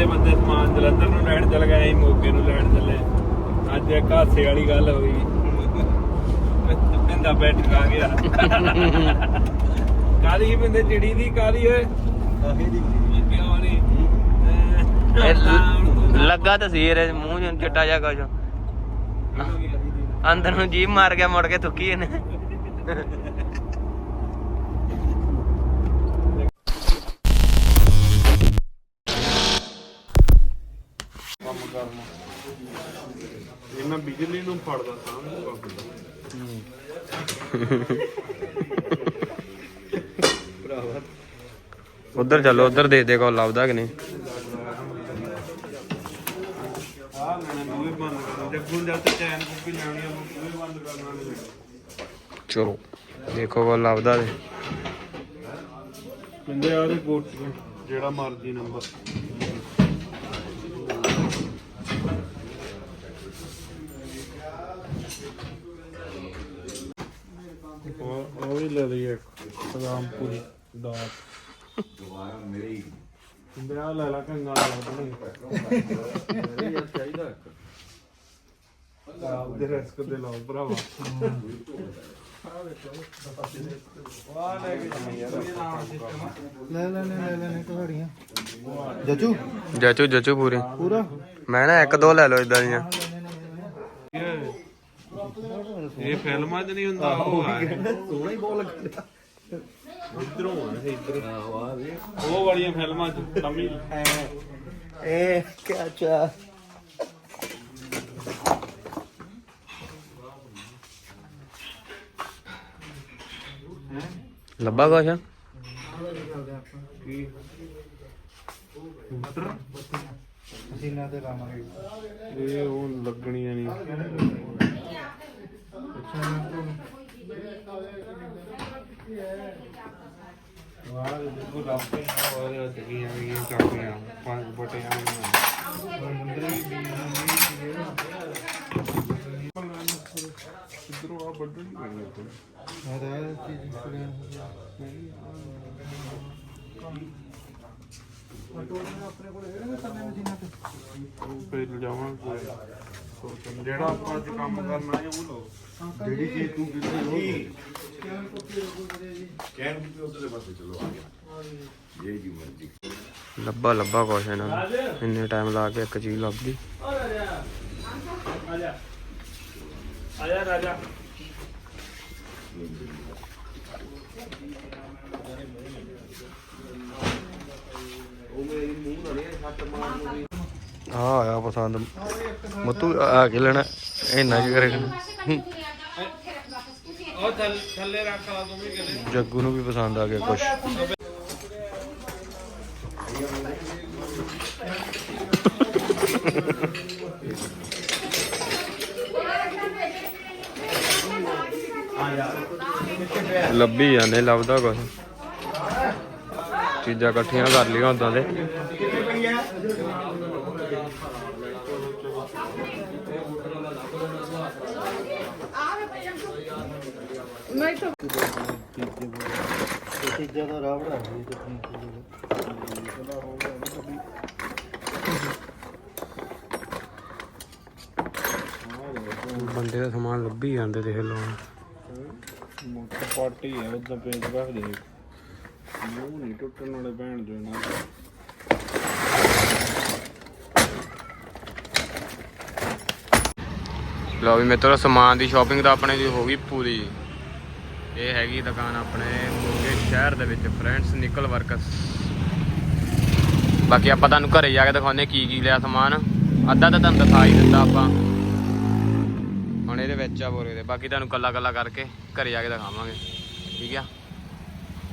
ਜਾਂਦੇ ਬੰਦੇ ਸਮਾਨ ਜਲੰਧਰ ਨੂੰ ਲੈਣ ਚਲ ਗਏ ਅਸੀਂ ਮੋਗੇ ਨੂੰ ਲੈਣ ਚੱਲੇ। ਅੱਜ ਇੱਕ ਹਾਸੇ ਵਾਲੀ ਗੱਲ ਹੋਈ ਪਿੰਦਾ ਬੈਠ ਆ ਗਿਆ। ਕਾਦੀ ਪਿੰਦੇ ਚਿੜੀ ਦੀ ਕਾਦੀ ਓਏ? ਲੱਗਾ ਤਾਂ ਸੀ ਇਹਦੇ ਮੂੰਹ ਚ ਚਿੱਟਾ ਜਿਹਾ ਕੁਝ ਅੰਦਰ ਨੂੰ ਜੀਭ ਮਾਰ ਗਿਆ ਮੁੜ ਕੇ ਥੁੱਕੀ ਇਹਨੇ। ਮੈਂ ਬਿਜਲੀ ਨੂੰ ਫੜਦਾ ਉਧਰ ਚੱਲੋ ਉਧਰ ਦੇ ਦੇ ਕੋ ਲੱਭਦਾ ਕਿ ਨਹੀਂ? ਆ ਲੈਣਾ ਮੂਹੇ ਬੰਦ ਕਰਨਾ ਜੱਗੂ ਜਦ ਤੇ ਚੈਨ ਕੁੱਪੀ ਲੈਣੀ ਆ ਮੂਹੇ ਬੰਦ ਕਰਨਾ ਨਹੀਂ। ਚਲੋ ਦੇਖੋ ਕੋ ਲੱਭਦਾ ਤੇ। ਕਹਿੰਦੇ ਆ ਜਿਹੜਾ ਮਰਜ਼ੀ ਨੰਬਰ ਉਹ ਉਹ ਵੀ ਲੈ ਲਈ ਇੱਕ ਦਾਲ ਦੁਬਾਰਾ ਮੇਰੀ ਕਹਿੰਦੇ ਆ ਲੈ ਲਾ ਕੰਗਾ ਲਾ ਚਾਹੀਦਾ ਆਪਦੇ ਰਿਸਕ ਤੇ ਲਾਓ ਭਰਾਵਾ। ਲੈ ਲੈ ਲੈ ਲੈ ਲੈ ਕਹਾੜੀਆਂ ਜੱਜੂ ਜਚੂ ਜਚੂ ਪੂਰੇ। ਪੂਰਾ? ਮੈਂ ਨਾ ਇੱਕ ਦੋ ਲੈ ਲਓ ਇਦਾਂ ਦੀਆਂ। ਇਹ ਫਿਲਮਾਂ 'ਚ ਨਹੀਂ ਹੁੰਦਾ ਉਹ ਸੋਹਣਾ ਹੀ ਬਹੁਤ ਲੱਗਦਾ ਇਧਰੋਂ ਆ। ਇਧਰ ਉਹ ਵਾਲੀਆਂ ਫਿਲਮਾਂ 'ਚ ਤਮਿਲ ਇਹ ਕਿਆ ਚਾ ਲੱਭਾ ਕੁਛ? ਕੀ ਮਸ਼ੀਨਾਂ ਤੇ ਲਾਵਾਂਗੇ ਇਹ ਉਹ ਲੱਗਣੀਆਂ ਨਹੀਂ। ਵਾਹ ਦੇਖੋ ਲਾਪੇ ਹੋਰ ਟਕੀਆਂ ਵੀ ਕਾਪੀਆਂ ਪੰਜ ਬਟਿਆਂ ਇਧਰੋਂ ਆ ਵੱਢਣੀ ਪੈਣੀ ਉੱਥੇ ਅਰੇ ਚੀਜ਼ ਸੁਣਿਆ ਆਪਣੇ ਕੋਲ ਹੈਗੇ ਨੇ ਸਾਨੇ ਮਸ਼ੀਨਾਂ ਤੇ ਉਹ ਫੇਰ ਲਿਜਾਵਾਂਗੇ। ਜਿਹੜਾ ਆਪਾਂ ਅੱਜ ਕੰਮ ਕਰਨਾ ਹੈ ਉਹ ਲਓ। ਜਿਹੜੀ ਚੀਜ਼ ਤੂੰ ਕਿਤੇ ਲੱਭਾ ਲੱਭਾ ਕੁਛ ਇਹਨਾਂ ਨੂੰ। ਇੰਨੇ ਟਾਈਮ ਲਾ ਕੇ ਇੱਕ ਚੀਜ਼ ਲੱਭਦੀ। ਆਜਾ ਆਜਾ ਰਾਜਾ। ਆ ਆਇਆ ਪਸੰਦ। ਮਤੂ, ਆ ਕੇ ਲੈਣਾ। ਇੰਨਾ ਕੀ ਕਰੇਗਾ ਉਹ ਥੱਲੇ ਰੱਖ ਲਾ ਤੂੰ ਵੀ ਕਿਤੇ ਜੱਗੂ ਨੂੰ ਵੀ ਪਸੰਦ ਆ ਗਿਆ ਕੁਛ। ਲੱਭੀ ਜਾਂਦੇ, ਲੱਭਦਾ ਕੁਛ। ਚੀਜ਼ਾਂ ਇਕੱਠੀਆਂ ਕਰ ਲਈਆਂ ਉਦਾਂ ਦੇ। ਚੀਜ਼ਾਂ ਦਾ ਰਾਵੜਾ ਹੈ ਤੇ ਬੰਦੇ ਦਾ ਸਮਾਨ ਲੱਭੀ ਜਾਂਦੇ, ਦੇਖ ਲਓ ਮੋਟਰ ਪਾਰਟੀ ਹੈ ਉਦਾਂ ਪੇਜ ਰੱਖ ਦੇ ਮੂੰਹ ਨਹੀਂ ਟੁੱਟਣ ਵਾਲੇ ਭੈਣ ਜੋ ਨਾ ਲਓ ਵੀ ਮਿੱਤਰੋ, ਸਮਾਨ ਦੀ ਸ਼ਾਪਿੰਗ ਤਾਂ ਆਪਣੇ ਦੀ ਹੋ ਗਈ ਪੂਰੀ। ਇਹ ਹੈਗੀ ਦੁਕਾਨ ਆਪਣੇ ਮੋਗੇ ਸ਼ਹਿਰ ਦੇ ਵਿੱਚ, ਫਰੈਂਡਸ ਨਿਕਲ ਵਰਕਸ। ਬਾਕੀ ਆਪਾਂ ਤੁਹਾਨੂੰ ਘਰੇ ਜਾ ਕੇ ਦਿਖਾਉਂਦੇ ਕੀ ਕੀ ਲਿਆ ਸਮਾਨ। ਅੱਧਾ ਤਾਂ ਤੁਹਾਨੂੰ ਦਿਖਾ ਹੀ ਦਿੱਤਾ ਆਪਾਂ। ਵਿੱਚ ਆ ਬੋਰੇ ਦੇ। ਬਾਕੀ ਤੁਹਾਨੂੰ ਕੱਲਾ ਕੱਲਾ ਕਰਕੇ ਘਰੇ ਜਾ ਕੇ ਦਿਖਾਵਾਂਗੇ। ਠੀਕ ਆ?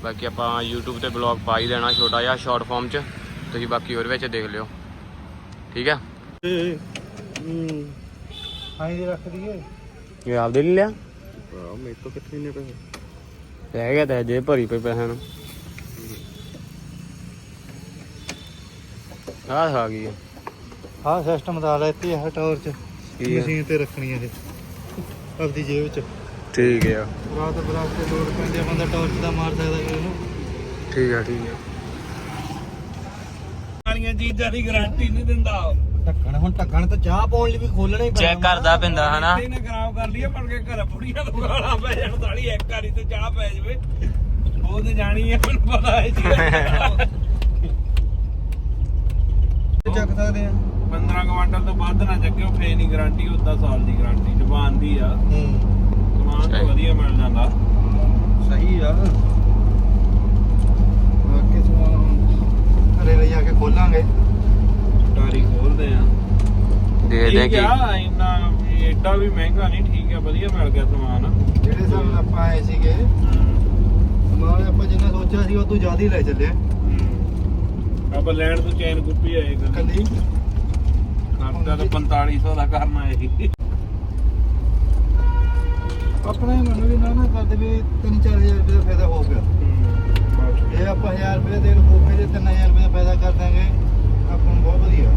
ਬਾਕੀ ਆਪਾਂ YouTube ਤੇ ਬਲੌਗ ਪਾ ਹੀ ਦੇਣਾ ਛੋਟਾ ਜਿਹਾ ਸ਼ਾਰਟ ਫਾਰਮ 'ਚ। ਤੁਸੀਂ ਬਾਕੀ ਉਹਦੇ ਵਿੱਚ ਦੇਖ ਲਿਓ। ਠੀਕ ਆ? ਹਾਂ। ਜੀ ਰੱਖ ਦਈਏ। ਇਹ ਆਪਦੇ ਲਈ ਲਿਆ? ਮੇਰੇ ਤੋਂ ਕਿੱਥੇ ਨੇ ਪੈਸੇ? ਰਹਿ ਗਿਆ ਤਾਂ ਜੇ ਭਰੀ ਪਈ ਪੈਸਿਆਂ ਨੂੰ। ਆਹ ਆ ਗਈ ਹਾਂ ਸਿਸਟਮ ਦਾ ਲੈਤੀ ਹੈ ਚ ਆ? ਮਸ਼ੀਨ ਤੇ ਰੱਖਣੀ ਹੈ ਇਹ। ਆਪਦੀ ਜੇਬ ਚ। ਠੀਕ ਆ। ਰਾਤ ਬਰਾਤ ਤੇ ਲੋੜ ਪੈਂਦੀ ਆ ਬੰਦਾ ਟਾਰਚ ਦਾ ਮਾਰ ਸਕਦਾ ਕਿ ਇਹਨੂੰ ਠੀਕ ਆ ਠੀਕ ਆ। ਵਾਲੀਆਂ ਚੀਜ਼ਾਂ ਦੀ ਗਾਰੰਟੀ ਨਹੀਂ ਦਿੰਦਾ ਢੱਕਣ ਹੁਣ ਢੱਕਣ ਤਾਂ ਚਾਹ ਪਾਉਣ ਲਈ ਵੀ ਖੋਲਣਾ ਹੀ ਚੈੱਕ ਕਰਦਾ ਪੈਂਦਾ ਹਨਾ? ਇਹਨੇ ਖਰਾਬ ਕਰ ਲਈਏ ਪਰ ਕੇ ਘਰ ਬੁੜੀਆਂ ਤੋਂ ਗਾਲਾਂ ਪੈ ਜਾਣ ਸਾਲੀ ਇੱਕ ਵਾਰੀ ਤੇ ਚਾਹ ਪੈ ਜਵੇ। ਉਹ ਤੇ ਜਾਣੀ ਹੈ ਮੈਨੂੰ ਪਤਾ ਹੈ ਜੀ ਚੱਕ ਸਕਦੇ ਆ। 15 ਕੁਆਂਟਲ ਤੋਂ ਵੱਧ ਨਾ ਚੱਕਿਓ ਫੇਰ ਨਹੀਂ ਗਾਰੰਟੀ ਉਦਾਂ ਸਾਲ ਦੀ ਗਾਰੰਟੀ ਜ਼ਬਾਨ ਦੀ ਆ। ਹੂੰ। ਸਮਾਨ ਤਾਂ। ਵਧੀਆ ਮਿਲ ਜਾਂਦਾ। ਸਹੀ ਆ। ਬਾਕੀ ਸਮਾਨ ਘਰੇ ਲਈ ਆ ਕੇ ਖੋਲਾਂਗੇ। ਟਾਰੀ ਖੋਲਦੇ ਆ। ਦੇਖਦੇ ਆ ਠੀਕ ਕੀ ਆ ਇੰਨਾ ਵੀ ਏਡਾ ਵੀ ਮਹਿੰਗਾ ਨਹੀਂ ਠੀਕ ਆ ਵਧੀਆ ਮਿਲ ਗਿਆ ਸਮਾਨ। ਜਿਹੜੇ ਹਿਸਾਬ ਨਾਲ ਆਪਾਂ ਆਏ ਸੀਗੇ ਸਮਾਨ ਆਪਾਂ ਜਿੰਨਾ ਸੋਚਿਆ ਸੀ ਉਹ ਤੋਂ ਜ਼ਿਆਦਾ ਹੀ ਲੈ ਚੱਲੇ ਆਪਾਂ ਲੈਣ ਤੋਂ ਚੈਨ ਗੁੱਪੀ ਆਏ ਕੱਲੀ? ਸਾਡਾ ਤਾਂ ਦਾ ਕਰਨਾ ਆਪਣੇ ਮੰਨੋ ਵੀ ਨਾ ਨਾ ਕਰਦੇ ਵੀ 3-4000 ਰੁਪਏ ਦਾ ਫਾਇਦਾ ਹੋ ਗਿਆ। ਇਹ ਆਪਾਂ 1000 ਰੁਪਏ ਦੇ ਹੋਵੇ ਤੇ 3000 ਰੁਪਏ ਦਾ ਫਾਇਦਾ ਕਰ ਦਾਂਗੇ ਆਪਾਂ ਨੂੰ ਬਹੁਤ ਵਧੀਆ।